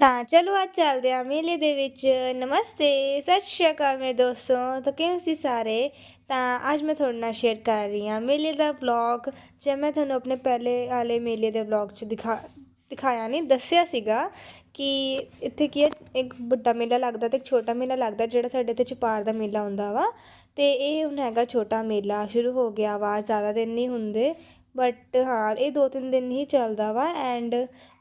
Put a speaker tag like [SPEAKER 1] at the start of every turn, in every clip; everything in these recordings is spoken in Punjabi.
[SPEAKER 1] ਤਾਂ ਚਲੋ ਅੱਜ ਚੱਲਦੇ ਹਾਂ ਮੇਲੇ ਦੇ ਵਿੱਚ। ਨਮਸਤੇ, ਸਤਿ ਸ਼੍ਰੀ ਅਕਾਲ ਮੇਰੇ ਦੋਸਤੋ, ਤਾਂ ਕਿਵੇਂ ਸੀ ਸਾਰੇ? ਤਾਂ ਅੱਜ ਮੈਂ ਤੁਹਾਡੇ ਨਾਲ ਸ਼ੇਅਰ ਕਰ ਰਹੀ ਹਾਂ ਮੇਲੇ ਦਾ ਵਲੌਗ ਜੇ ਮੈਂ ਤੁਹਾਨੂੰ ਆਪਣੇ ਪਹਿਲੇ ਵਾਲੇ ਮੇਲੇ ਦੇ ਵਲੌਗ 'ਚ ਦਿਖਾ, ਦਿਖਾਇਆ ਨਹੀਂ, ਦੱਸਿਆ ਸੀਗਾ ਕਿ ਇੱਥੇ ਕੀ ਹੈ, ਇੱਕ ਵੱਡਾ ਮੇਲਾ ਲੱਗਦਾ ਤੇ ਇੱਕ ਛੋਟਾ ਮੇਲਾ ਲੱਗਦਾ ਜਿਹੜਾ ਸਾਡੇ ਇੱਥੇ ਚਪਾਰ ਦਾ ਮੇਲਾ ਹੁੰਦਾ ਵਾ। ਤੇ ਇਹ ਹੁਣ ਹੈਗਾ ਛੋਟਾ ਮੇਲਾ, ਸ਼ੁਰੂ ਹੋ ਗਿਆ ਵਾ, ਜ਼ਿਆਦਾ ਦਿਨ ਨਹੀਂ ਹੁੰਦੇ ਬਟ ਹਾਂ, ਇਹ ਦੋ ਤਿੰਨ ਦਿਨ ਹੀ ਚੱਲਦਾ ਵਾ। ਐਂਡ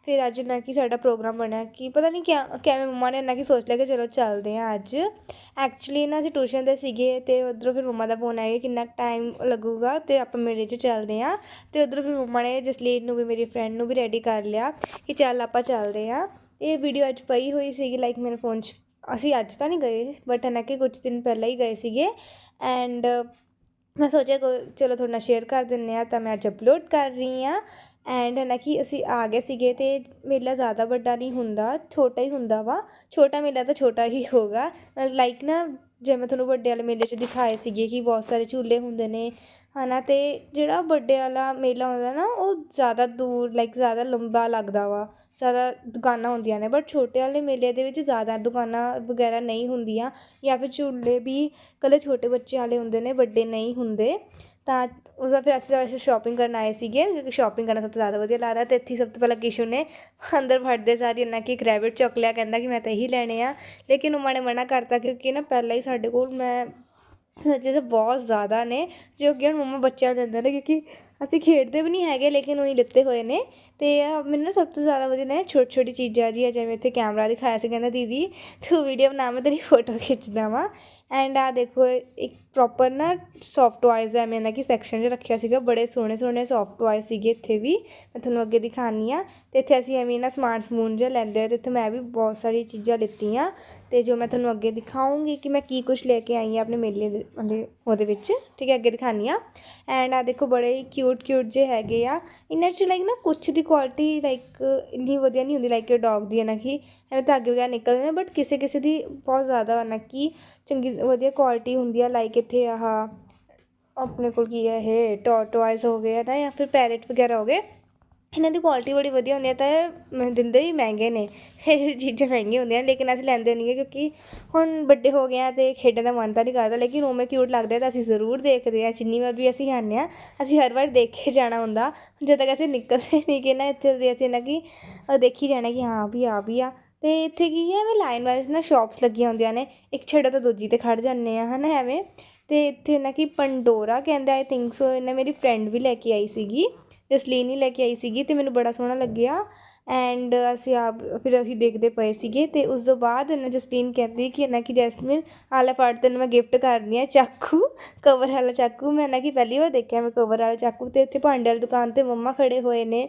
[SPEAKER 1] ਫਿਰ ਅੱਜ ਇੰਨਾ ਕਿ ਸਾਡਾ ਪ੍ਰੋਗਰਾਮ ਬਣਿਆ ਕਿ ਪਤਾ ਨਹੀਂ ਕਿਆ ਕਿਵੇਂ ਮੰਮਾ ਨੇ ਇੰਨਾ ਕਿ ਸੋਚ ਲਿਆ ਕਿ ਚਲੋ ਚੱਲਦੇ ਹਾਂ ਅੱਜ। ਐਕਚੁਅਲੀ ਨਾ ਅਸੀਂ ਟਿਊਸ਼ਨ 'ਤੇ ਸੀਗੇ ਅਤੇ ਉੱਧਰੋਂ ਫਿਰ ਮੰਮਾ ਦਾ ਫੋਨ ਆਇਆ ਕਿੰਨਾ ਟਾਈਮ ਲੱਗੂਗਾ ਅਤੇ ਆਪਾਂ ਮੇਲੇ 'ਚ ਚੱਲਦੇ ਹਾਂ। ਅਤੇ ਉੱਧਰੋਂ ਫਿਰ ਮੰਮਾ ਨੇ ਜਸਲੀਨ ਨੂੰ ਵੀ, ਮੇਰੀ ਫਰੈਂਡ ਨੂੰ ਵੀ ਰੈਡੀ ਕਰ ਲਿਆ ਕਿ ਚੱਲ ਆਪਾਂ ਚੱਲਦੇ ਹਾਂ। ਇਹ ਵੀਡੀਓ ਅੱਜ ਪਈ ਹੋਈ ਸੀਗੀ ਲਾਈਕ ਮੇਰੇ ਫੋਨ 'ਚ। ਅਸੀਂ ਅੱਜ ਤਾਂ ਨਹੀਂ ਗਏ ਬਟ ਨਾ ਕਿ ਕੁਝ ਦਿਨ ਪਹਿਲਾਂ ਹੀ ਗਏ ਸੀਗੇ। ਐਂਡ ਮੈਂ ਸੋਚਿਆ ਕੋ ਚਲੋ ਤੁਹਾਡੇ ਨਾਲ ਸ਼ੇਅਰ ਕਰ ਦਿੰਦੇ ਹਾਂ ਤਾਂ ਮੈਂ ਅੱਜ ਅਪਲੋਡ ਕਰ ਰਹੀ ਹਾਂ। ਐਂਡ ਨਾ ਕਿ ਅਸੀਂ ਆ ਗਏ ਸੀਗੇ ਅਤੇ ਮੇਲਾ ਜ਼ਿਆਦਾ ਵੱਡਾ ਨਹੀਂ ਹੁੰਦਾ, ਛੋਟਾ ਹੀ ਹੁੰਦਾ ਵਾ। ਛੋਟਾ ਮੇਲਾ ਤਾਂ ਛੋਟਾ ਹੀ ਹੋਗਾ ਲਾਈਕ ਨਾ, ਜਿਵੇਂ ਮੈਂ ਤੁਹਾਨੂੰ ਵੱਡੇ ਵਾਲੇ ਮੇਲੇ 'ਚ ਦਿਖਾਏ ਸੀਗੇ ਕਿ ਬਹੁਤ ਸਾਰੇ ਝੂਲੇ ਹੁੰਦੇ ਨੇ ਹੈ ਨਾ ਅਤੇ ਜਿਹੜਾ ਵੱਡੇ ਵਾਲਾ ਮੇਲਾ ਹੁੰਦਾ ਨਾ, ਉਹ ਜ਼ਿਆਦਾ ਦੂਰ ਲਾਈਕ ਜ਼ਿਆਦਾ ਲੰਬਾ ਲੱਗਦਾ ਵਾ। ਜ਼ਿਆਦਾ ਦੁਕਾਨਾਂ ਹੁੰਦੀਆਂ ਨੇ ਬਟ ਛੋਟੇ ਵਾਲੇ ਮੇਲੇ ਦੇ ਵਿੱਚ ਜ਼ਿਆਦਾ ਦੁਕਾਨਾਂ ਵਗੈਰਾ ਨਹੀਂ ਹੁੰਦੀਆਂ। ਜਾਂ ਫਿਰ ਝੂਲੇ ਵੀ, ਇਕੱਲੇ ਛੋਟੇ ਬੱਚਿਆਂ ਵਾਲੇ ਹੁੰਦੇ ਨੇ, ਵੱਡੇ ਨਹੀਂ ਹੁੰਦੇ। ਤਾਂ ਉਸਦਾ ਫਿਰ ਅਸੀਂ ਵੈਸੇ ਸ਼ਾਪਿੰਗ ਕਰਨ ਆਏ ਸੀਗੇ, ਕਿਉਂਕਿ ਸ਼ਾਪਿੰਗ ਕਰਨਾ ਸਭ ਤੋਂ ਜ਼ਿਆਦਾ ਵਧੀਆ ਲੱਗਦਾ ਅਤੇ ਇੱਥੇ ਸਭ ਤੋਂ ਪਹਿਲਾਂ ਕਿਸ਼ੂ ਨੇ ਅੰਦਰ ਫੜਦੇ ਸਾਰੀ ਇਹਨਾਂ ਕਿ ਇੱਕ ਰੈਬਿਟ ਚੁੱਕ ਲਿਆ, ਕਹਿੰਦਾ ਕਿ ਮੈਂ ਤਾਂ ਇਹੀ ਲੈਣੇ ਆ। ਲੇਕਿਨ ਮੰਮਾ ਨੇ ਮਨਾ ਕਰਤਾ ਕਿਉਂਕਿ ਨਾ ਪਹਿਲਾਂ ਹੀ ਸਾਡੇ ਕੋਲ ਮੈਂ ਸੱਚੇ ਤਾਂ ਬਹੁਤ ਜ਼ਿਆਦਾ ਨੇ, ਜੋ ਕਿ ਹੁਣ ਮੰਮਾ ਬੱਚਿਆਂ ਨੂੰ ਦਿੰਦੇ ਨੇ, ਕਿਉਂਕਿ ਅਸੀਂ ਖੇਡਦੇ ਵੀ ਨਹੀਂ ਹੈਗੇ, ਲੇਕਿਨ ਉਹੀ ਲਿੱਤੇ ਹੋਏ ਨੇ। ਅਤੇ ਮੈਨੂੰ ਨਾ ਸਭ ਤੋਂ ਜ਼ਿਆਦਾ ਵਧੀਆ ਨੇ ਛੋਟੀ ਛੋਟੀ ਚੀਜ਼ਾਂ ਜੀ ਜਿਵੇਂ ਇੱਥੇ ਕੈਮਰਾ ਦਿਖਾਇਆ ਸੀ, ਕਹਿੰਦਾ ਦੀਦੀ ਤੂੰ ਵੀਡੀਓ ਬਣਾ, ਮੈਂ ਤੇਰੀ ਫੋਟੋ ਖਿੱਚਦਾ ਵਾਂ। ਐਂਡ ਆ ਦੇਖੋ, ਇੱਕ ਪ੍ਰੋਪਰ ਨਾ ਸੌਫਟ ਟੋਆਇਜ਼ ਐਵੇਂ ਨਾ ਕਿ ਸੈਕਸ਼ਨ 'ਚ ਰੱਖਿਆ ਸੀਗਾ, ਬੜੇ ਸੋਹਣੇ ਸੋਹਣੇ ਸੌਫਟ ਟੋਆਇਜ਼ ਸੀਗੇ ਇੱਥੇ ਵੀ। ਮੈਂ ਤੁਹਾਨੂੰ ਅੱਗੇ ਦਿਖਾਉਂਦੀ ਹਾਂ ਅਤੇ ਇੱਥੇ ਅਸੀਂ ਐਵੇਂ ਨਾ ਸਮਾਨ ਸਮੂਨ ਜਿਹਾ ਲੈਂਦੇ ਆ ਅਤੇ ਇੱਥੇ ਮੈਂ ਵੀ ਬਹੁਤ ਸਾਰੀ ਚੀਜ਼ਾਂ ਲਿੱਤੀਆਂ। ਅਤੇ ਜੋ ਮੈਂ ਤੁਹਾਨੂੰ ਅੱਗੇ ਦਿਖਾਊਂਗੀ ਕਿ ਮੈਂ ਕੀ ਕੁਛ ਲੈ ਕੇ ਆਈ ਹਾਂ ਆਪਣੇ ਮੇਲੇ ਦੇ, ਉਹਦੇ ਵਿੱਚ। ਠੀਕ ਹੈ, ਅੱਗੇ ਦਿਖਾਉਂਦੀ ਹਾਂ ਐਂਡ ਆ ਦੇਖੋ ਬੜੇ ਹੀ ਕਿਊਟ ਕਿਊਟ ਜੇ ਹੈਗੇ ਆ। ਇਹਨਾਂ 'ਚ ਲਾਈਕ ਨਾ ਕੁਛ ਦੀ ਕੁਆਲਿਟੀ ਲਾਈਕ ਇੰਨੀ ਵਧੀਆ ਨਹੀਂ ਹੁੰਦੀ ਲਾਈਕ ਡੌਗ ਦੀ, ਹੈ ਨਾ ਕਿ? ਐਵੇਂ ਧਾਗੇ ਵਗੈਰਾ ਨਿਕਲਦੇ ਨੇ ਬਟ ਕਿਸੇ ਕਿਸੇ ਦੀ ਬਹੁਤ ਜ਼ਿਆਦਾ ਨਾ ਕਿ ਚੰਗੀ ਵਧੀਆ ਕੁਆਲਿਟੀ ਹੁੰਦੀ ਆ ਲਾਈਕ ਇੱਥੇ ਆਹ ਆਪਣੇ ਕੋਲ ਕੀ ਹੈ ਇਹ ਟੋਟਵਾਈਜ਼ ਹੋ ਗਏ ਨਾ ਜਾਂ ਫਿਰ ਪੈਰਟ ਵਗੈਰਾ ਹੋ ਗਏ। ਇਹਨਾਂ ਦੀ ਕੁਆਲਿਟੀ ਬੜੀ ਵਧੀਆ ਹੁੰਦੀ ਹੈ ਤਾਂ ਦਿੰਦੇ ਵੀ ਮਹਿੰਗੇ ਨੇ। ਇਹ ਚੀਜ਼ਾਂ ਮਹਿੰਗੀਆਂ ਹੁੰਦੀਆਂ, ਲੇਕਿਨ ਅਸੀਂ ਲੈਂਦੇ ਨਹੀਂ ਕਿਉਂਕਿ ਹੁਣ ਵੱਡੇ ਹੋ ਗਏ ਆ ਅਤੇ ਖੇਡਣ ਦਾ ਮਨ ਤਾਂ ਨਹੀਂ ਕਰਦਾ, ਲੇਕਿਨ ਉਵੇਂ ਕਿਊਟ ਲੱਗਦਾ ਤਾਂ ਅਸੀਂ ਜ਼ਰੂਰ ਦੇਖਦੇ ਹਾਂ ਜਿੰਨੀ ਵਾਰ ਵੀ ਅਸੀਂ ਆਉਂਦੇ ਹਾਂ ਅਸੀਂ ਹਰ ਵਾਰ ਦੇਖ ਕੇ ਜਾਣਾ ਹੁੰਦਾ। ਜਦੋਂ ਤੱਕ ਅਸੀਂ ਨਿਕਲਦੇ ਨਹੀਂ ਕਿ ਨਾ ਇੱਥੇ ਦੇ ਅਸੀਂ ਨਾ ਕਿ ਦੇਖੀ ਜਾਣਾ ਕਿ ਹਾਂ ਵੀ ਆ ਵੀ ਆ। ਅਤੇ ਇੱਥੇ ਕੀ ਹੈ ਐਵੇਂ ਲਾਈਨ ਵਾਈਜ਼ ਨਾ ਸ਼ੋਪਸ ਲੱਗੀਆਂ ਹੁੰਦੀਆਂ ਨੇ। ਇੱਕ ਛੱਡੋ ਤਾਂ ਦੂਜੀ 'ਤੇ ਖੜ੍ਹ ਜਾਂਦੇ ਆ ਹੈ ਨਾ ਐਵੇਂ। ਅਤੇ ਇੱਥੇ ਨਾ ਕਿ ਪੰਡੋਰਾ ਕਹਿੰਦਾ ਆਈ ਥਿੰਕ ਸੋ ਇਹ ਨਾ ਮੇਰੀ ਫਰੈਂਡ ਵੀ ਲੈ ਕੇ ਆਈ ਸੀਗੀ, ਜਸਲੀਨ ਹੀ ਲੈ ਕੇ ਆਈ ਸੀਗੀ ਅਤੇ ਮੈਨੂੰ ਬੜਾ ਸੋਹਣਾ ਲੱਗਿਆ। ਐਂਡ ਅਸੀਂ ਆਪ, ਫਿਰ ਅਸੀਂ ਦੇਖਦੇ ਪਏ ਸੀਗੇ ਅਤੇ ਉਸ ਤੋਂ ਬਾਅਦ ਨਾ ਜਸਲੀਨ ਕਹਿੰਦੀ ਕਿ ਨਾ ਕਿ ਜੈਸਮੀਨ, ਆਹ ਲੈ ਫੜ ਤੈਨੂੰ ਮੈਂ ਗਿਫਟ ਕਰਦੀ ਹਾਂ ਚਾਕੂ ਕਵਰ ਵਾਲਾ ਚਾਕੂ। ਮੈਂ ਨਾ ਕਿ ਪਹਿਲੀ ਵਾਰ ਦੇਖਿਆ ਮੈਂ ਕਵਰ ਵਾਲਾ ਚਾਕੂ ਅਤੇ ਇੱਥੇ ਭਾਂਡੇ ਵਾਲੀ ਦੁਕਾਨ 'ਤੇ ਮੰਮਾ ਖੜ੍ਹੇ ਹੋਏ ਨੇ।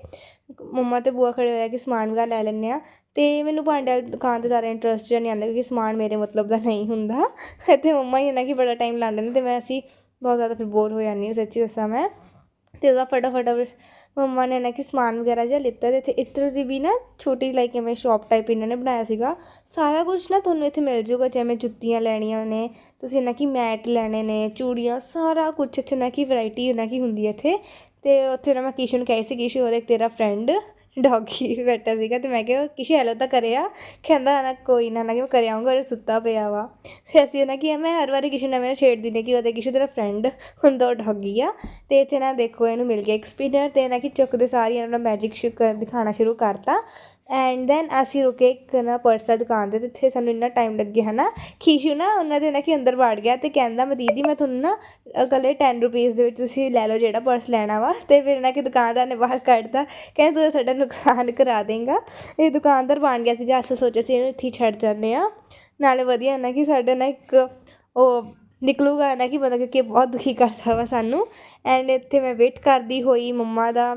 [SPEAKER 1] ਮੰਮਾ ਅਤੇ ਬੂਆ ਖੜ੍ਹੇ ਹੋਇਆ ਕਿ ਸਮਾਨ ਵਗੈਰਾ ਲੈ ਲੈਂਦੇ ਹਾਂ ਅਤੇ ਮੈਨੂੰ ਭਾਂਡੇ ਵਾਲੀ ਦੁਕਾਨ 'ਤੇ ਜ਼ਿਆਦਾ ਇੰਟਰਸਟ ਜਿਹਾ ਨਹੀਂ ਆਉਂਦਾ ਕਿਉਂਕਿ ਸਮਾਨ ਮੇਰੇ ਮਤਲਬ ਦਾ ਨਹੀਂ ਹੁੰਦਾ। ਇੱਥੇ ਮੰਮਾ ਹੀ ਨਾ ਕਿ ਬੜਾ ਟਾਈਮ ਲਾਉਂਦੇ ਨੇ ਅਤੇ ਮੈਂ ਅਸੀਂ ਬਹੁਤ ਜ਼ਿਆਦਾ ਫਿਰ ਬੋਰ ਹੋ ਜਾਂਦੀ ਹਾਂ, ਸੱਚੀ ਦੱਸਾਂ ਮੈਂ। ਅਤੇ ਉਹਦਾ ਫਟਾਫਟ ਮੰਮਾ ਨੇ ਨਾ ਕਿ ਸਮਾਨ ਵਗੈਰਾ ਜਿਹਾ ਲਿੱਤਾ ਅਤੇ ਇੱਥੇ ਇੱਤਰ ਦੀ ਵੀ ਨਾ ਛੋਟੀ ਲਾਈਕ ਐਵੇਂ ਸ਼ੋਪ ਟਾਈਪ ਇਹਨਾਂ ਨੇ ਬਣਾਇਆ ਸੀਗਾ। ਸਾਰਾ ਕੁਛ ਨਾ ਤੁਹਾਨੂੰ ਇੱਥੇ ਮਿਲ ਜੂਗਾ, ਜਿਵੇਂ ਜੁੱਤੀਆਂ ਲੈਣੀਆਂ ਨੇ, ਤੁਸੀਂ ਨਾ ਕਿ ਮੈਟ ਲੈਣੇ ਨੇ, ਚੂੜੀਆਂ, ਸਾਰਾ ਕੁਛ ਇੱਥੇ ਨਾ ਕਿ ਵੈਰਾਈਟੀ ਨਾ ਕਿ ਹੁੰਦੀ ਹੈ ਇੱਥੇ। ਅਤੇ ਉੱਥੇ ਨਾ ਮੈਂ ਕਿਸ਼ੂ ਨੂੰ ਕਹੀ ਸੀ ਕਿਸ਼ੂ ਉਹਦੇ ਤੇਰਾ ਫਰੈਂਡ ਡੌਗੀ ਬੈਠਾ ਸੀਗਾ ਅਤੇ ਮੈਂ ਕਿਹਾ, ਕਿਸ਼ੂ ਹੈਲੋ ਤਾਂ ਕਰਿਆ? ਕਹਿੰਦਾ, ਨਾ, ਕੋਈ ਨਾ ਨਾ, ਕਿ ਮੈਂ ਕਰ ਆਊਂਗਾ ਉਹ ਸੁੱਤਾ ਪਿਆ ਵਾ। ਫਿਰ ਅਸੀਂ ਨਾ ਕਿ ਮੈਂ ਹਰ ਵਾਰੀ ਕਿਸੇ ਨਾਲ ਮੇਰੇ ਛੇੜਦੀ ਨੇ ਕਿ ਉਹਦੇ ਕਿਸ਼ੇ ਤੇਰਾ ਫਰੈਂਡ ਹੁੰਦਾ, ਉਹ ਡੋਗੀ ਆ। ਅਤੇ ਇੱਥੇ ਨਾ ਦੇਖੋ, ਇਹਨੂੰ ਮਿਲ ਗਿਆ ਇੱਕ ਸਪਿਨਰ ਅਤੇ ਨਾ ਕਿ ਚੁੱਕਦੇ ਸਾਰੀ ਇਹਨਾਂ ਦਾ ਮੈਜਿਕ ਸ਼ੁ ਦਿਖਾਉਣਾ ਸ਼ੁਰੂ ਕਰਤਾ। ਐਂਡ ਦੈਨ ਅਸੀਂ ਰੁਕੇ ਇੱਕ ਨਾ ਪਰਸ ਦੁਕਾਨ 'ਤੇ ਜਿੱਥੇ ਸਾਨੂੰ ਇੰਨਾ ਟਾਈਮ ਲੱਗਿਆ ਹੈ ਨਾ ਖੀਸ਼ੂ ਨਾ ਉਹਨਾਂ ਦੇ ਨਾ ਕਿ ਅੰਦਰ ਵੜ ਗਿਆ ਅਤੇ ਕਹਿੰਦਾ, ਮੈਂ ਦੀਦੀ, ਮੈਂ ਤੁਹਾਨੂੰ ਨਾ ਇਕੱਲੇ ਟੈਨ ਰੁਪੀਜ਼ ਦੇ ਵਿੱਚ ਤੁਸੀਂ ਲੈ ਲਓ ਜਿਹੜਾ ਪਰਸ ਲੈਣਾ ਵਾ। ਅਤੇ ਫਿਰ ਨਾ ਕਿ ਦੁਕਾਨਦਾਰ ਨੇ ਬਾਹਰ ਕੱਢਤਾ, ਕਹਿੰਦਾ, ਤੂੰ ਸਾਡਾ ਨੁਕਸਾਨ ਕਰਾ ਦੇਂਗਾ। ਇਹ ਦੁਕਾਨਦਾਰ ਬਣ ਗਿਆ ਸੀ ਅਸੀਂ ਸੋਚਿਆ ਸੀ ਇਹਨੂੰ ਇੱਥੇ ਛੱਡ ਜਾਂਦੇ ਆ ਨਾਲੇ ਵਧੀਆ ਨਾ ਕਿ ਸਾਡਾ ਨਾ ਇੱਕ ਉਹ ਨਿਕਲੂਗਾ ਨਾ ਕਿ ਬੰਦਾ, ਕਿਉਂਕਿ ਬਹੁਤ ਦੁਖੀ ਕਰਦਾ ਵਾ ਸਾਨੂੰ। ਐਂਡ ਇੱਥੇ ਮੈਂ ਵੇਟ ਕਰਦੀ ਹੋਈ ਮੰਮਾ ਦਾ।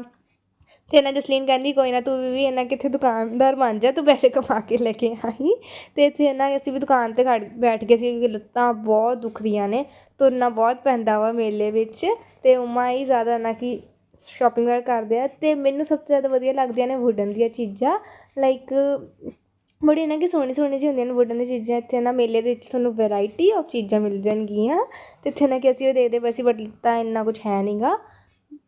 [SPEAKER 1] ਅਤੇ ਇਹਨਾਂ ਜਸਲੀਨ ਕਹਿੰਦੀ, ਕੋਈ ਨਾ ਤੂੰ ਵੀ ਇਹਨਾਂ ਕਿੱਥੇ ਦੁਕਾਨਦਾਰ ਬਣ ਜਾ, ਤੂੰ ਪੈਸੇ ਕਮਾ ਕੇ ਲੈ ਕੇ ਆਈ। ਅਤੇ ਇੱਥੇ ਇਹਨਾਂ ਅਸੀਂ ਵੀ ਦੁਕਾਨ 'ਤੇ ਖੜ, ਬੈਠ ਗਏ ਸੀ, ਕਿਉਂਕਿ ਲੱਤਾਂ ਬਹੁਤ ਦੁਖਦੀਆਂ ਨੇ, ਤੁਰਨਾ ਬਹੁਤ ਪੈਂਦਾ ਵਾ ਮੇਲੇ ਵਿੱਚ ਅਤੇ ਉਮਾ ਹੀ ਜ਼ਿਆਦਾ ਨਾ ਕਿ ਸ਼ੋਪਿੰਗ ਕਰਦੇ ਆ ਅਤੇ ਮੈਨੂੰ ਸਭ ਤੋਂ ਜ਼ਿਆਦਾ ਵਧੀਆ ਲੱਗਦੀਆਂ ਨੇ ਵੁਡਨ ਦੀਆਂ ਚੀਜ਼ਾਂ ਲਾਈਕ ਬੜੀ ਨਾ ਕਿ ਸੋਹਣੀ ਸੋਹਣੀ ਜਿਹੀ ਹੁੰਦੀਆਂ ਨੇ ਵੁੱਡਨ ਦੀਆਂ ਚੀਜ਼ਾਂ, ਇੱਥੇ ਨਾ ਮੇਲੇ ਦੇ ਵਿੱਚ ਤੁਹਾਨੂੰ ਵੈਰਾਈਟੀ ਆਫ ਚੀਜ਼ਾਂ ਮਿਲ ਜਾਣਗੀਆਂ ਅਤੇ ਇੱਥੇ ਨਾ ਕਿ ਅਸੀਂ ਉਹ ਦੇਖਦੇ ਪਏ ਸੀ, ਬਟ ਲਿੱਤਾ ਇੰਨਾ ਕੁਛ ਹੈ ਨਹੀਂ ਗਾ।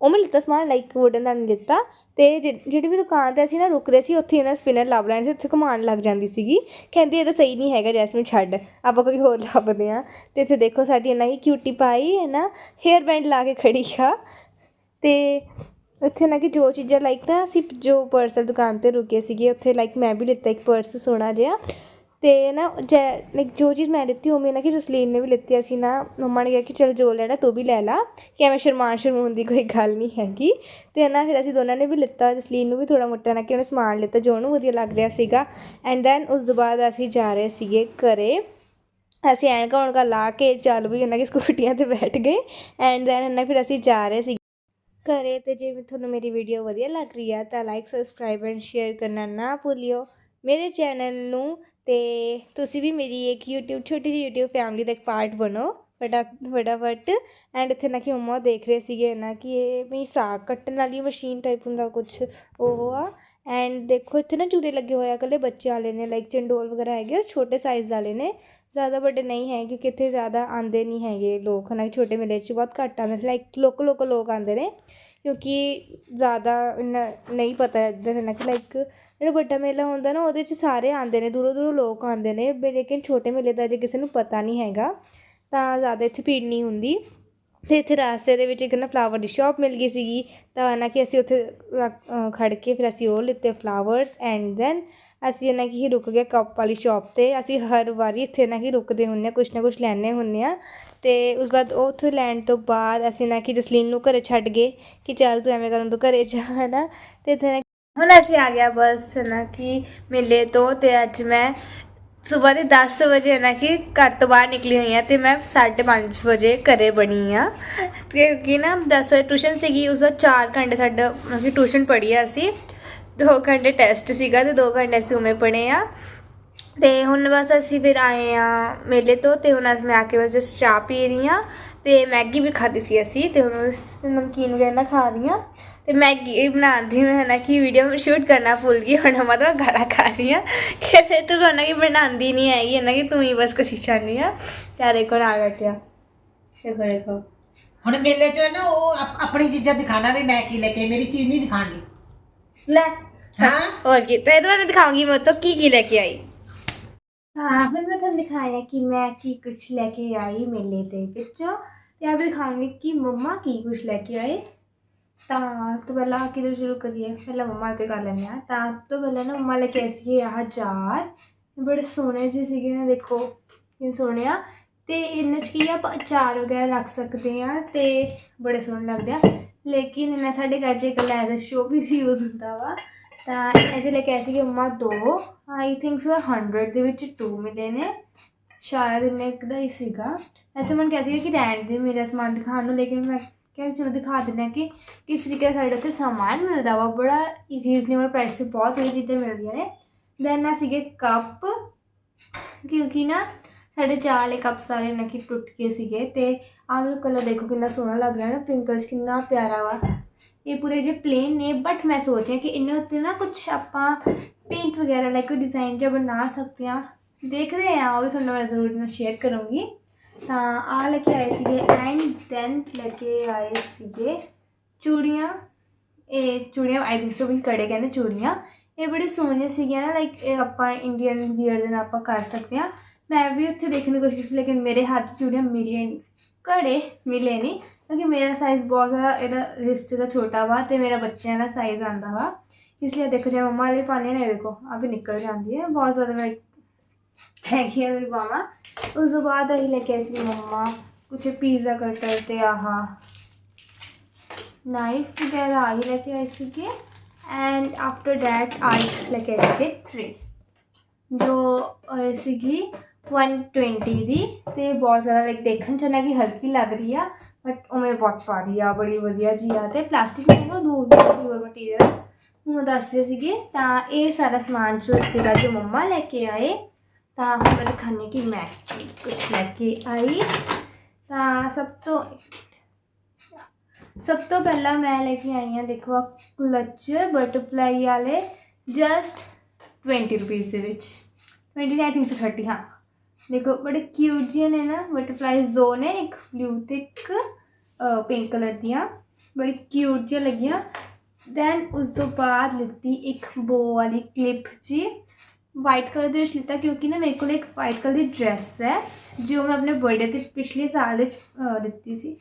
[SPEAKER 1] ਉਹ ਮੈਂ ਲਿੱਤਾ ਸਮਾਨ ਲਾਈਕ ਵੁੱਡਨ ਦਾ ਨਹੀਂ ਲਿੱਤਾ ਅਤੇ ਜਿ- ਜਿਹੜੀ ਵੀ ਦੁਕਾਨ ਤੇ ਅਸੀਂ ਨਾ ਰੁਕਦੇ ਸੀ, ਉੱਥੇ ਇਹਨਾਂ ਸਪਿਨਰ ਲੱਭ ਲੈਣੇ ਸੀ, ਉੱਥੇ ਘੁੰਮਾਉਣ ਲੱਗ ਜਾਂਦੀ ਸੀਗੀ। ਕਹਿੰਦੀ, ਇਹ ਤਾਂ ਸਹੀ ਨਹੀਂ ਹੈਗਾ, ਜੈਸਮੀਨ ਛੱਡ, ਆਪਾਂ ਕੋਈ ਹੋਰ ਲੱਭਦੇ ਹਾਂ। ਅਤੇ ਇੱਥੇ ਦੇਖੋ, ਸਾਡੀ ਇਹਨਾਂ ਹੀ ਕਿਊਟੀ ਪਾਈ ਹੈ ਨਾ ਹੇਅਰ ਬੈਂਡ ਲਾ ਕੇ ਖੜੀ ਆ। ਅਤੇ ਉੱਥੇ ਨਾ ਕਿ ਜੋ ਚੀਜ਼ਾਂ ਲਾਈਕ ਨਾ ਅਸੀਂ ਜੋ ਪਰਸਲ ਦੁਕਾਨ ਤੇ ਰੁਕੇ ਸੀਗੇ, ਉੱਥੇ ਲਾਈਕ ਮੈਂ ਵੀ ਲਿੱਤਾ ਇੱਕ ਪਰਸ ਸੋਹਣਾ ਜਿਹਾ। ਤੇ ਨਾ ਜੈ ਲਾਈਕ ਜੋ ਚੀਜ਼ ਮੈਂ ਲਿੱਤੀ ਉਵੇਂ ਨਾ ਕਿ ਜਸਲੀਨ ਨੇ ਵੀ ਲਿੱਤੀ ਅਸੀਂ ਨਾ ਮੰਮਾ ਨੇ ਕਿਹਾ ਕਿ ਚਲ ਜੋ ਲੈਣਾ ਤੂੰ ਵੀ ਲੈ ਲਾ, ਕਿ ਐਵੇਂ ਸ਼ਰਮਾਨ ਸ਼ਰਮੂਨ ਦੀ ਕੋਈ ਗੱਲ ਨਹੀਂ ਹੈਗੀ। ਤੇ ਨਾ ਫਿਰ ਅਸੀਂ ਦੋਨਾਂ ਨੇ ਵੀ ਲਿੱਤਾ ਜਸਲੀਨ ਨੂੰ ਵੀ ਥੋੜ੍ਹਾ ਮੋਟਾ ਨਾ ਕਿ ਉਹਨੇ ਸਮਾਨ ਲਿੱਤਾ, ਜੋ ਉਹਨੂੰ ਵਧੀਆ ਲੱਗ ਰਿਹਾ ਸੀਗਾ। ਐਂਡ ਦੈਨ ਉਸ ਤੋਂ ਬਾਅਦ ਅਸੀਂ ਜਾ ਰਹੇ ਸੀਗੇ ਘਰ। ਅਸੀਂ ਐਨਕਾਂ ਉਣਕਾਂ ਲਾ ਕੇ ਚੱਲ ਵੀ ਉਹਨਾਂ ਕਿ ਸਕੂਟੀਆਂ ਤੇ ਬੈਠ ਗਏ। ਐਂਡ ਦੈਨ ਨਾ ਫਿਰ ਅਸੀਂ ਜਾ ਰਹੇ ਸੀ ਘਰ ਅਤੇ ਜੇ ਤੁਹਾਨੂੰ ਮੇਰੀ ਵੀਡੀਓ ਵਧੀਆ ਲੱਗ ਰਹੀ ਹੈ ਤਾਂ ਲਾਈਕ ਸਬਸਕ੍ਰਾਈਬ ਐਂਡ ਸ਼ੇਅਰ ਕਰਨਾ ਨਾ ਭੁੱਲਿਓ। ਮੇਰੇ ਚੈਨਲ ਨੂੰ ਅਤੇ ਤੁਸੀਂ ਵੀ ਮੇਰੀ ਇੱਕ ਯੂਟਿਊਬ ਛੋਟੀ ਜਿਹੀ ਯੂਟਿਊਬ ਫੈਮਿਲੀ ਦਾ ਇੱਕ ਪਾਰਟ ਬਣੋ। ਫਟਾ ਫਟਾਫਟ। ਐਂਡ ਇੱਥੇ ਨਾ ਕਿ ਮੰਮਾ ਦੇਖ ਰਹੇ ਸੀਗੇ ਨਾ ਕਿ ਇਹ ਵੀ ਸਾਗ ਕੱਟਣ ਵਾਲੀ ਮਸ਼ੀਨ ਟਾਈਪ ਹੁੰਦਾ ਕੁਛ, ਉਹ ਆ। ਐਂਡ ਦੇਖੋ, ਇੱਥੇ ਨਾ ਝੂਲੇ ਲੱਗੇ ਹੋਏ ਆ ਇਕੱਲੇ ਬੱਚੇ ਵਾਲੇ ਨੇ ਲਾਈਕ ਚੰਡੋਲ ਵਗੈਰਾ ਹੈਗੇ, ਉਹ ਛੋਟੇ ਸਾਈਜ਼ ਵਾਲੇ ਨੇ। ਜ਼ਿਆਦਾ ਵੱਡੇ ਨਹੀਂ ਹੈ, ਕਿਉਂਕਿ ਇੱਥੇ ਜ਼ਿਆਦਾ ਆਉਂਦੇ ਨਹੀਂ ਹੈਗੇ ਲੋਕ, ਨਾ ਛੋਟੇ ਮੇਲੇ 'ਚ ਬਹੁਤ ਘੱਟ ਆਉਂਦੇ ਲਾਈਕ ਲੋਕ ਲੋਕ ਲੋਕ ਆਉਂਦੇ ਨੇ। ਕਿਉਂਕਿ ਜ਼ਿਆਦਾ ਇੰਨਾ ਨਹੀਂ ਪਤਾ ਇੱਧਰ ਨਾ ਕਿ ਲਾਈਕ ਜਿਹੜਾ ਵੱਡਾ ਮੇਲਾ ਹੁੰਦਾ ਨਾ ਉਹਦੇ 'ਚ ਸਾਰੇ ਆਉਂਦੇ ਨੇ ਦੂਰੋਂ ਦੂਰੋਂ ਲੋਕ ਆਉਂਦੇ ਨੇ ਬਟ ਲੇਕਿਨ ਛੋਟੇ ਮੇਲੇ ਦਾ ਜੇ ਕਿਸੇ ਨੂੰ ਪਤਾ ਨਹੀਂ ਹੈਗਾ ਤਾਂ ਜ਼ਿਆਦਾ ਇੱਥੇ ਭੀੜ ਨਹੀਂ ਹੁੰਦੀ। ਅਤੇ ਇੱਥੇ ਰਾਸਤੇ ਦੇ ਵਿੱਚ ਇੱਕ ਨਾ ਫਲਾਵਰ ਦੀ ਸ਼ੋਪ ਮਿਲ ਗਈ ਸੀਗੀ ਤਾਂ ਨਾ ਕਿ ਅਸੀਂ ਉੱਥੇ ਰੱਖ- ਅ, ਕੇ ਫਿਰ ਅਸੀਂ ਉਹ ਲਿੱਤੇ ਫਲਾਵਰਸ ਐਂਡ ਦੈਨ ਅਸੀਂ ਨਾ ਕਿ ਰੁਕ ਗਏ ਕੱਪ ਵਾਲੀ ਸ਼ੋਪ 'ਤੇ। ਅਸੀਂ ਹਰ ਵਾਰੀ ਇੱਥੇ ਨਾ ਕਿ ਰੁਕਦੇ ਹੁੰਦੇ ਹਾਂ, ਕੁਛ ਨਾ ਕੁਛ ਲੈਂਦੇ ਹੁੰਦੇ ਹਾਂ। ਅਤੇ ਉਸ ਬਾਅਦ ਉਹ ਉੱਥੋਂ ਲੈਣ ਤੋਂ ਬਾਅਦ ਅਸੀਂ ਨਾ ਕਿ ਜਸਲੀਨ ਨੂੰ ਘਰੇ ਛੱਡ ਗਏ ਕਿ ਚੱਲ ਤੂੰ ਐਵੇਂ ਕਰਨ ਤੂੰ ਘਰੇ ਜਾ ਹੈ ਨਾ ਅਤੇ ਇੱਥੇ ਹੁਣ ਅਸੀਂ ਆ ਗਿਆ ਬਸ ਨਾ ਕਿ ਮੇਲੇ ਤੋਂ ਅਤੇ ਅੱਜ ਮੈਂ ਸਵੇਰ ਦੇ 10 ਵਜੇ ਨਾ ਕਿ ਘਰ ਤੋਂ ਬਾਹਰ ਨਿਕਲੀ ਹੋਈ ਹਾਂ ਤੇ ਮੈਂ 5:30 ਵਜੇ ਘਰੇ ਬਣੀ ਆ ਕਿਉਂਕਿ ਨਾ 10 ਵਜੇ ਟਿਊਸ਼ਨ ਸੀਗੀ, ਉਸ ਬਾਅਦ 4 ਘੰਟੇ ਸਾਡਾ ਮਤਲਬ ਕਿ ਟਿਊਸ਼ਨ ਪੜ੍ਹੀ ਆ ਅਸੀਂ। 2 ਘੰਟੇ ਟੈਸਟ ਸੀਗਾ ਤੇ 2 ਘੰਟੇ ਅਸੀਂ ਉਵੇਂ ਪੜ੍ਹੇ ਆ। ਤੇ ਹੁਣ ਬਸ ਅਸੀਂ ਫਿਰ ਆਏ ਆ ਮੇਲੇ ਤੋਂ ਤੇ ਹੁਣ ਅਸੀਂ ਮੈਂ ਆ ਕੇ ਬਸ just ਚਾਹ ਪੀ ਰਹੀ ਆ ਤੇ ਮੈਗੀ ਵੀ ਖਾਧੀ ਸੀ ਅਸੀਂ ਤੇ ਹੁਣ ਨਮਕੀਨ ਵਗੈਰਾ ਖਾ ਰਹੀ ਆ। ਤੇ ਮੈਗੀ ਬਣਾਉਂਦੀ ਮੈਂ ਨਾ ਕਿ ਵੀਡੀਓ ਸ਼ੂਟ ਕਰਨਾ ਭੁੱਲ ਗਈ, ਹੁਣ ਮਤਲਬ ਗਾਲਾਂ ਖਾ ਰਹੀ ਆ। ਕਹਿੰਦੇ ਤੂੰ ਕਹਿੰਦਾ ਕਿ ਬਣਾਉਂਦੀ ਨਹੀਂ ਹੈਗੀ ਨਾ ਕਿ ਤੂੰ ਹੀ ਬਸ ਕੁਛ ਚਾਹਨੀ ਆ। ਚਾਰੇ ਕੋਲ ਆ ਬੈਠਿਆ। ਸ਼ੁਕਰ ਹੈ
[SPEAKER 2] ਹੁਣ ਮੇਲੇ 'ਚ ਨਾ ਉਹ ਆਪਣੀ ਚੀਜ਼ਾਂ ਦਿਖਾਣਾ ਵੀ ਮੈਂ ਕੀ ਲੈ ਕੇ ਮੇਰੀ ਚੀਜ਼ ਨਹੀਂ ਦਿਖਾਣੀ।
[SPEAKER 1] ਲੈ।
[SPEAKER 2] ਹਾਂ?
[SPEAKER 1] ਹੋਰ ਕੀ ਤੇ ਮੈਂ ਦਿਖਾਉਂਗੀ ਮੈਂ ਤਾਂ ਕੀ ਕੀ ਲੈ ਕੇ ਆਈ। ਹਾਂ ਫਿਰ ਮੈਂ ਤੁਹਾਨੂੰ ਦਿਖਾਇਆ ਕਿ ਮੈਂ ਕੀ ਕੁਝ ਲੈ ਕੇ ਆਈ ਮੇਲੇ ਦੇ ਵਿੱਚੋਂ। ਤੇ ਆਪ ਦਿਖਾਉਂਗੀ ਕਿ ਮੰਮਾ ਕੀ ਕੁਝ ਲੈ ਕੇ ਆਏ। ਤਾਂ ਤੋਂ ਪਹਿਲਾਂ ਕਿਧਰ ਸ਼ੁਰੂ ਕਰੀਏ? ਪਹਿਲਾਂ ਮੰਮਾ ਤੇ ਕਰ ਲੈਂਦੇ ਆ ਤਾਂ ਤੋਂ ਪਹਿਲਾਂ ਨਾ ਮੰਮਾ ਲੈ ਕੇ ਆਏ ਸੀਗੇ ਆਹ ਜਾਰ ਬੜੇ ਸੋਹਣੇ ਜਿਹੇ ਸੀਗੇ ਨਾ ਦੇਖੋ ਇਹ ਸੋਹਣੇ ਆ। ਤੇ ਇਹਨਾਂ 'ਚ ਕੀ ਆ ਆਪਾਂ ਅਚਾਰ ਵਗੈਰਾ ਰੱਖ ਸਕਦੇ ਆ ਤੇ ਬੜੇ ਸੋਹਣੇ ਲੱਗਦੇ ਆ। ਲੇਕਿਨ ਇਹਨਾਂ ਸਾਡੇ ਘਰ 'ਚ ਇੱਕ ਲੈਦਰ ਸ਼ੋ ਪੀਸ ਯੂਜ਼ ਹੁੰਦਾ ਵਾ, ਤਾਂ ਇਹ ਜਿਹੇ ਲੈ ਕੇ ਆਏ ਸੀਗੇ ਮੰਮਾ ਦੋ ਆਈ ਥਿੰਕ ਸੋ 100 ਦੇ ਵਿੱਚ 2 ਮਿਲੇ ਨੇ, ਸ਼ਾਇਦ ਇੰਨੇ ਇੱਕ ਦਾ ਹੀ ਸੀਗਾ। ਐਸੇ ਮਨ ਕਿਹਾ ਸੀਗਾ ਕਿ ਰਹਿਣ ਦੇ ਮੇਰਾ ਸਮਾਨ ਦਿਖਾਉਣ ਨੂੰ, ਲੇਕਿਨ ਮੈਂ ਕਿਹਾ ਚਲੋ ਦਿਖਾ ਦਿੰਦੇ ਕਿ ਕਿਸ ਤਰੀਕੇ ਦਾ ਸਾਡੇ ਉੱਤੇ ਸਮਾਨ ਮਿਲਦਾ ਵਾ। ਬੜਾ ਰੀਜ਼ਨੇਬਲ ਪ੍ਰਾਈਸ ਤੇ ਬਹੁਤ ਵਧੀਆ ਚੀਜ਼ਾਂ ਮਿਲਦੀਆਂ ਨੇ। ਦੈਨ ਆ ਸੀਗੇ ਕੱਪ ਕਿਉਂਕਿ ਨਾ ਸਾਡੇ ਚਾਰ ਵਾਲੇ ਕੱਪ ਸਾਰੇ ਨਾ ਕਿ ਟੁੱਟ ਗਏ ਸੀਗੇ ਤੇ ਆਹ ਮੈਨੂੰ ਕਲਰ ਦੇਖੋ ਕਿੰਨਾ ਸੋਹਣਾ ਲੱਗ ਰਿਹਾ ਨਾ ਪਿੰਕਲ 'ਚ ਕਿੰਨਾ ਪਿਆਰਾ ਵਾ। ਇਹ ਪੂਰੇ ਜੇ ਪਲੇਨ ਨੇ ਬਟ ਮੈਂ ਸੋਚ ਰਿਹਾ ਕਿ ਇਹਨਾਂ ਉੱਤੇ ਨਾ ਕੁਝ ਆਪਾਂ ਪੇਂਟ ਵਗੈਰਾ ਲਾਈਕ ਕੋਈ ਡਿਜ਼ਾਈਨ ਜਿਹਾ ਬਣਾ ਸਕਦੇ ਹਾਂ। ਦੇਖਦੇ ਹਾਂ, ਉਹ ਵੀ ਤੁਹਾਨੂੰ ਮੈਂ ਜ਼ਰੂਰ ਨਾਲ ਸ਼ੇਅਰ ਕਰੂੰਗੀ। ਤਾਂ ਆ ਲੈ ਕੇ ਆਏ ਸੀਗੇ ਐਂਡ ਦੈਨ ਲੈ ਕੇ ਆਏ ਸੀਗੇ ਚੂੜੀਆਂ। ਇਹ ਚੂੜੀਆਂ ਆਈ ਥਿੰਕ ਸੋ ਵੀ ਕੜੇ ਕਹਿੰਦੇ ਚੂੜੀਆਂ। ਇਹ ਬੜੇ ਸੋਹਣੀਆਂ ਸੀਗੀਆਂ ਨਾ ਲਾਈਕ ਇਹ ਆਪਾਂ ਇੰਡੀਅਨ ਵੀਅਰ ਦੇ ਨਾਲ ਆਪਾਂ ਕਰ ਸਕਦੇ ਹਾਂ। ਮੈਂ ਵੀ ਉੱਥੇ ਦੇਖਣ ਦੀ ਕੋਸ਼ਿਸ਼ ਕੀਤੀ ਲੇਕਿਨ ਮੇਰੇ ਹੱਥ 'ਚ ਚੂੜੀਆਂ ਮਿਲੀਆਂ ਹੀ ਨਹੀਂ ਕੜੇ ਮਿਲੇ ਨਹੀਂ ਕਿਉਂਕਿ ਮੇਰਾ ਸਾਈਜ਼ ਬਹੁਤ ਜ਼ਿਆਦਾ ਇਹਦਾ ਰਿਸਟ ਦਾ ਛੋਟਾ ਵਾ ਤੇ ਮੇਰਾ ਬੱਚਿਆਂ ਦਾ ਸਾਈਜ਼ ਆਂਦਾ ਵਾ ਇਸ ਲਈ ਦੇਖੋ ਜੇ ਮੰਮਾ ਵਾਲੇ ਪਾਣੇ ਨੇ ਦੇਖੋ ਆ ਵੀ ਨਿਕਲ ਜਾਂਦੀ ਹੈ ਬਹੁਤ ਜ਼ਿਆਦਾ ਲਾਈਕ ਹੈਗੀ ਹੈ ਮੇਰੀ ਮਾਮਾ ਉਸ ਤੋਂ ਬਾਅਦ ਅਸੀਂ ਲੈ ਕੇ ਆਏ ਸੀ ਮੰਮਾ ਕੁਛ ਪੀਜ਼ਾ ਕਟਰ ਤੇ ਆਹ ਨਾਈਫ ਵਗੈਰਾ ਆਹੀ ਲੈ ਕੇ ਆਏ ਸੀਗੇ ਐਂਡ ਆਫਟਰ ਦੈਟ ਆਈ ਲੈ ਕੇ 120 ਦੀ ਤੇ ਬਹੁਤ ਜ਼ਿਆਦਾ ਲਾਈਕ ਦੇਖਣ ਚ ਨਾ ਕਿ ਹਲਕੀ ਲੱਗ ਰਹੀ ਆ ਬਟ ਉਵੇਂ ਬਹੁਤ ਭਾਰੀ ਆ, ਬੜੀ ਵਧੀਆ ਜੀ ਆ ਤੇ ਪਲਾਸਟਿਕ ਨਹੀਂ ਹੈਗਾ ਦੂਰ ਦੀ ਪਿਓਰ ਮਟੀਰੀਅਲ ਹੁਣ ਮੈਂ ਦੱਸ ਰਹੇ ਸੀਗੇ, ਤਾਂ ਇਹ ਸਾਰਾ ਸਮਾਨ ਜੋ ਸੀਗਾ ਜੋ ਮੰਮਾ ਲੈ ਕੇ ਆਏ, ਤਾਂ ਹੁਣ ਮੈਂ ਦਿਖਾਉਂਦੀ ਕਿ ਮੈਂ ਕੀ ਕੁਛ ਲੈ ਕੇ ਆਈ। ਤਾਂ ਸਭ ਤੋਂ ਸਭ ਤੋਂ ਪਹਿਲਾਂ ਮੈਂ ਲੈ ਕੇ ਆਈ ਹਾਂ, ਦੇਖੋ ਕਲਚ ਬਟਰਫਲਾਈ ਵਾਲੇ ਜਸਟ 20 ਰੁਪਏ ਦੇ ਵਿੱਚ। 20 ਆਈ ਥਿੰਕ 30 ਹਾਂ। ਦੇਖੋ ਬੜੇ ਕਿਊਟ ਜਿਹੇ ਨੇ ਨਾ ਬਟਰਫਲਾਈਜ਼ ਦੋ ਨੇ ਇੱਕ ਬਲੂ ਤੇ ਇੱਕ ਪਿੰਕ ਕਲਰ ਦੀਆਂ ਬੜੀ ਕਿਊਟ ਜਿਹੀਆਂ ਲੱਗੀਆਂ ਦੈਨ ਉਸ ਤੋਂ ਬਾਅਦ ਲਿੱਤੀ ਇੱਕ ਬੋ ਵਾਲੀ ਕਲਿੱਪ ਜੀ ਵਾਈਟ ਕਲਰ ਦੇ ਵਿੱਚ ਲਿੱਤਾ ਕਿਉਂਕਿ ਨਾ ਮੇਰੇ ਕੋਲ ਇੱਕ ਵਾਈਟ ਕਲਰ ਦੀ ਡਰੈਸ ਹੈ ਜੋ ਮੈਂ ਆਪਣੇ ਬਰਥਡੇ ਤੇ ਪਿਛਲੇ ਸਾਲ ਵਿੱਚ ਅਹ, ਲਿੱਤੀ ਸੀ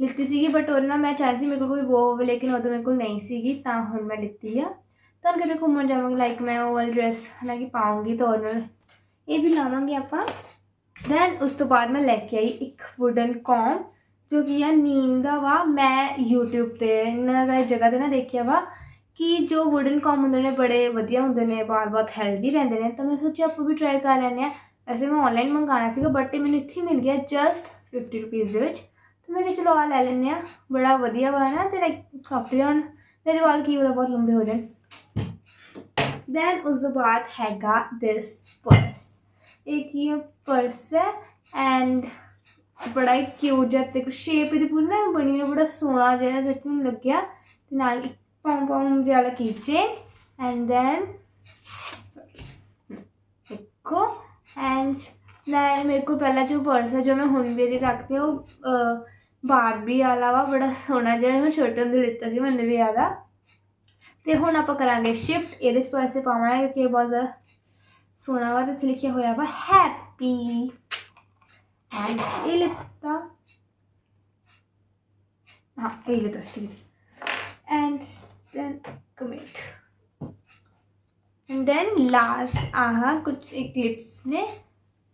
[SPEAKER 1] ਲਿੱਤੀ ਸੀਗੀ ਬਟ ਉਹਦੇ ਨਾਲ ਮੈਂ ਚਾਹੀ ਸੀ ਮੇਰੇ ਕੋਲ ਕੋਈ ਬੋ ਹੋਵੇ ਲੇਕਿਨ ਉਦੋਂ ਮੇਰੇ ਕੋਲ ਨਹੀਂ ਸੀਗੀ ਤਾਂ ਹੁਣ ਮੈਂ ਲਿੱਤੀ ਆ ਤਾਂ ਕਿਤੇ ਘੁੰਮਣ ਜਾਵਾਂਗੇ ਲਾਈਕ ਮੈਂ ਉਹ ਵਾਲੀ ਡਰੈਸ ਹਾਲਾਂਕਿ ਪਾਉਂਗੀ ਤਾਂ ਉਹਦੇ ਨਾਲ ਇਹ ਵੀ ਲਾਵਾਂਗੇ ਆਪਾਂ। ਦੈਨ ਉਸ ਤੋਂ ਬਾਅਦ ਮੈਂ ਲੈ ਕੇ ਆਈ ਇੱਕ ਵੁਡਨ ਕੌਮ ਜੋ ਕਿ ਆ ਨੀਮ ਦਾ ਵਾ, ਮੈਂ YouTube ਤੇ, ਇਹਨਾਂ ਦਾ ਜਗ੍ਹਾ ਤੇ ਨਾ ਦੇਖਿਆ ਵਾ ਕਿ ਜੋ ਵੁਡਨ ਕੌਮ ਹੁੰਦੇ ਨੇ, ਬੜੇ ਵਧੀਆ ਹੁੰਦੇ ਨੇ ਬਾਰ ਬਹੁਤ ਹੈਲਦੀ ਰਹਿੰਦੇ ਨੇ। ਤਾਂ ਮੈਂ ਸੋਚਿਆ ਆਪਾਂ ਵੀ ਟਰਾਈ ਕਰ ਲੈਂਦੇ ਆ ਵੈਸੇ ਮੈਂ ਆਨਲਾਈਨ ਮੰਗਾਉਣਾ ਸੀਗਾ ਬਟ ਇਹ ਮੈਨੂੰ ਇੱਥੇ ਮਿਲ ਗਿਆ ਜਸਟ 50 ਰੁਪਏ ਦੇ ਵਿੱਚ। ਤਾਂ ਮੈਂ ਕਿਹਾ ਚਲੋ ਆ ਲੈ ਲੈਂਦੇ ਆ ਬੜਾ ਵਧੀਆ ਵਾ ਨਾ ਤੇ ਲਾਈਕ ਕਾਫੀ ਹੁਣ। ਮੇਰੇ ਵਾਲ ਕੀ ਉਹਦਾ ਬਹੁਤ ਲੰਬੇ ਹੋ ਜਾਣ। ਦੈਨ ਉਸ ਤੋਂ ਬਾਅਦ ਹੈਗਾ ਦਿਸ ਪਰਸ ਇਹ ਕੀ ਪਰਸ ਹੈ ਐਂਡ ਬੜਾ ਹੀ ਕਿਊਟ ਜਿਹਾ ਤੇ ਸ਼ੇਪ ਇਹਦੀ ਪੂਰੀ ਨਾ ਬਣੀ ਹੋਈ ਬੜਾ ਸੋਹਣਾ ਜਿਹੜਾ ਸੱਚ ਨੂੰ ਲੱਗਿਆ ਤੇ ਨਾਲ ਇੱਕ ਪੌਂ ਪੌਂ ਜਿਹਾ ਕੀਚੇਨ ਐਂਡ ਦੈਨ ਦੇਖੋ ਐਂਡ ਮੈਂ ਮੇਰੇ ਕੋਲ ਪਹਿਲਾਂ ਜੋ ਪਰਸ ਹੈ ਜੋ ਮੈਂ ਹੁਣ ਵੀ ਰੱਖਦੀ ਹਾਂ ਉਹ ਬਾਰਬੀ ਵਾਲਾ ਵਾ ਬੜਾ ਸੋਹਣਾ ਜਿਹਾ ਮੈਂ ਛੋਟੇ ਹੁੰਦੇ ਲਿੱਤਾ ਸੀ ਮੈਨੂੰ ਵੀ ਯਾਦ ਆ ਤੇ ਹੁਣ ਆਪਾਂ ਕਰਾਂਗੇ ਸ਼ਿਫਟ ਇਹਦੇ 'ਚ ਪਰਸੇ ਪਾਉਣਾ ਕਿਉਂਕਿ ਇਹ ਬਹੁਤ ਜ਼ਿਆਦਾ ਸੋਹਣਾ ਵਾ ਤੇ ਇੱਥੇ ਲਿਖਿਆ ਹੋਇਆ ਵਾ ਹੈਪੀ ਐਂਡ ਇਹ ਲਿੱਤਾ ਹਾਂ ਇਹ ਲਿੱਤਾ ਠੀਕ and then commit and then last ਆਹ ਕੁਝ ਇੱਕ ਕਲਿਪਸ ਨੇ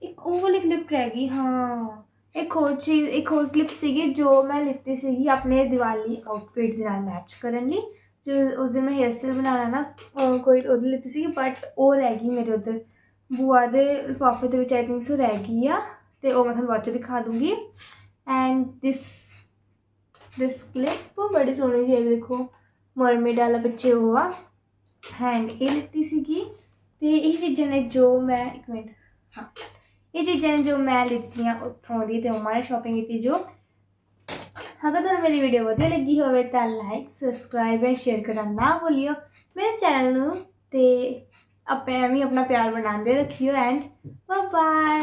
[SPEAKER 1] ਇੱਕ ਉਹ ਵਾਲੀ ਕਲਿਪ ਰਹਿ ਗਈ ਹਾਂ ਇੱਕ ਹੋਰ ਚੀਜ਼ ਇੱਕ ਹੋਰ ਕਲਿਪ ਸੀਗੀ ਜੋ ਮੈਂ ਲਿੱਤੀ ਸੀਗੀ ਆਪਣੇ ਦੀਵਾਲੀ ਆਊਟਫਿਟ ਦੇ ਨਾਲ ਮੈਚ ਕਰਨ ਲਈ ਜੋ ਉਸ ਦਿਨ ਮੈਂ ਹੇਅਰ ਸਟਾਈਲ ਬਣਾਉਣਾ ਨਾ ਅਹ ਕੋਈ ਉਹਦੇ ਲਿੱਤੀ ਸੀਗੀ ਬਟ ਉਹ ਰਹਿ ਗਈ ਮੇਰੇ ਉੱਧਰ ਬੂਆ ਦੇ ਲਿਫਾਫੇ ਦੇ ਵਿੱਚ ਆਈ ਥਿੰਕ ਸੋ ਰਹਿ ਗਈ ਆ, ਤੇ ਉਹ ਮੈਂ ਤੁਹਾਨੂੰ ਬਾਅਦ 'ਚ ਦਿਖਾ ਦੂੰਗੀ। ਐਂਡ ਦਿਸ ਦਿਸ ਕਲਿੱਪ ਬੜੀ ਸੋਹਣੀ ਜਿਹੀ ਦੇਖੋ ਮਰਮੇਡ ਵਾਲਾ ਬੱਚੇ ਉਹ ਆ ਐਂਡ ਇਹ ਲਿੱਤੀ ਸੀਗੀ, ਤੇ ਇਹ ਚੀਜ਼ਾਂ ਨੇ ਜੋ ਮੈਂ, ਇੱਕ ਮਿੰਟ, ਹਾਂ, ਇਹ ਚੀਜ਼ਾਂ ਨੇ ਜੋ ਮੈਂ ਲਿੱਤੀਆਂ ਉੱਥੋਂ ਦੀ ਤੇ ਉਮਾ ਨੇ ਸ਼ਾਪਿੰਗ ਕੀਤੀ, ਜੋ ਅਗਰ ਤੁਹਾਨੂੰ ਮੇਰੀ ਵੀਡੀਓ ਵਧੀਆ ਲੱਗੀ ਹੋਵੇ ਤਾਂ ਲਾਈਕ ਸਬਸਕ੍ਰਾਈਬ ਐਂਡ ਸ਼ੇਅਰ ਕਰਨਾ ਨਾ ਭੁੱਲਿਓ, ਮੇਰੇ ਚੈਨਲ ਨੂੰ, ਤੇ ਆਪਣੇ ਐਵੇਂ ਆਪਣਾ ਪਿਆਰ ਬਣਾਉਂਦੇ ਰੱਖਿਓ ਐਂਡ ਬਾਏ ਬਾਏ